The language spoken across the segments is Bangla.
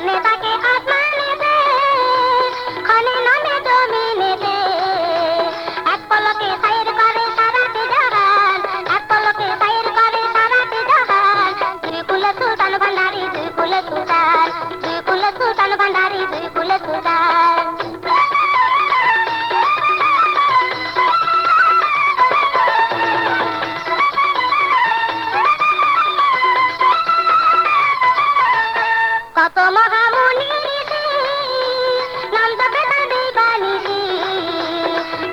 ক্ষণে তাকে আত্মা নেবে ক্ষণে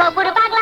Bubba the Bad